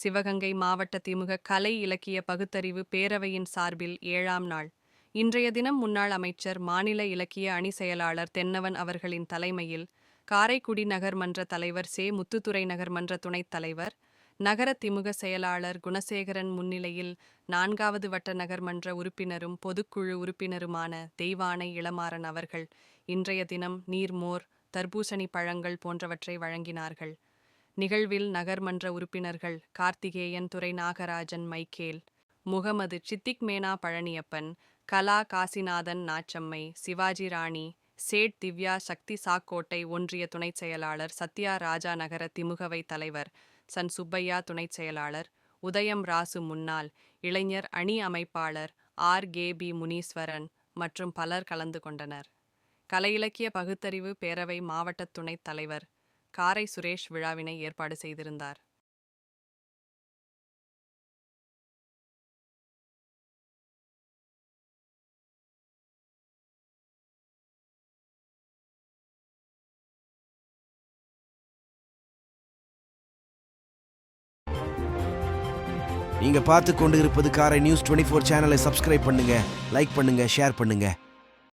சிவகங்கை மாவட்ட திமுக கலை இலக்கிய பகுத்தறிவு பேரவையின் சார்பில் ஏழாம் நாள். இன்றைய தினம் முன்னாள் அமைச்சர் மாநில இலக்கிய அணி செயலாளர் தென்னவன் அவர்களின் தலைமையில் காரைக்குடி நகர்மன்ற தலைவர் சே. முத்துத்துறை நகர்மன்ற துணைத் தலைவர் நகர திமுக செயலாளர் குணசேகரன் முன்னிலையில் நான்காவது வட்ட நகர்மன்ற உறுப்பினரும் பொதுக்குழு உறுப்பினருமான தெய்வானை இளமாறன் அவர்கள் இன்றைய தினம் நீர்மோர் தர்பூசணி பழங்கள் போன்றவற்றை வழங்கினார்கள். நிகழ்வில் நகர்மன்ற உறுப்பினர்கள் கார்த்திகேயன் துறை நாகராஜன் மைக்கேல் முகமது சித்திக் மேனா பழனியப்பன் கலா காசிநாதன் நாச்சம்மை சிவாஜி ராணி சேட் திவ்யா சக்தி சாக்கோட்டை ஒன்றிய துணைச் செயலாளர் சத்யா ராஜா நகர திமுகவை தலைவர் சன் சுப்பையா துணைச் செயலாளர் உதயம் ராசு முன்னாள் இளைஞர் அணி அமைப்பாளர் ஆர். கே. பி. முனீஸ்வரன் மற்றும் பலர் கலந்து கொண்டனர். கலையிலக்கிய பகுத்தறிவு பேரவை மாவட்ட துணைத் தலைவர் காரை சுரேஷ் விழாவினை ஏற்பாடு செய்திருந்தார். நீங்க பார்த்து கொண்டு இருப்பது காரை நியூஸ் டுவெண்ட்டி ஃபோர் சேனலை சப்ஸ்கிரைப் பண்ணுங்க லைக் பண்ணுங்க ஷேர் பண்ணுங்க.